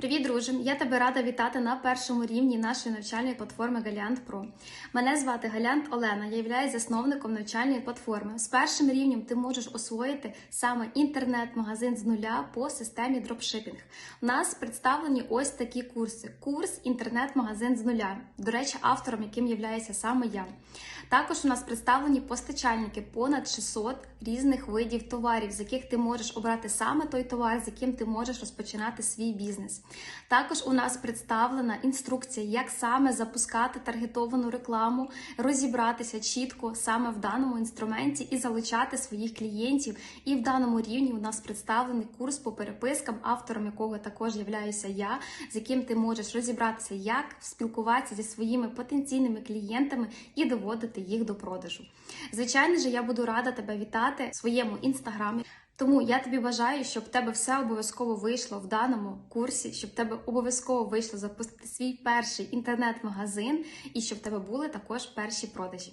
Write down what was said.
Привіт, друже! Я тебе рада вітати на першому рівні нашої навчальної платформи Галіант Про. Мене звати Галіант Олена. Я являюсь засновником навчальної платформи. З першим рівнем ти можеш освоїти саме інтернет-магазин з нуля по системі дропшипінг. У нас представлені ось такі курси: курс інтернет-магазин з нуля. До речі, автором яким являюся саме я. Також у нас представлені постачальники понад 600 різних видів товарів, з яких ти можеш обрати саме той товар, з яким ти можеш розпочинати свій бізнес. Також у нас представлена інструкція, як саме запускати таргетовану рекламу, розібратися чітко саме в даному інструменті і залучати своїх клієнтів. І в даному рівні у нас представлений курс по перепискам, автором якого також являюся я, з яким ти можеш розібратися, як спілкуватися зі своїми потенційними клієнтами і доводити їх до продажу. Звичайно ж, я буду рада тебе вітати в своєму інстаграмі. Тому я тобі бажаю, щоб в тебе все обов'язково вийшло в даному курсі, щоб тебе обов'язково вийшло запустити свій перший інтернет-магазин і щоб в тебе були також перші продажі.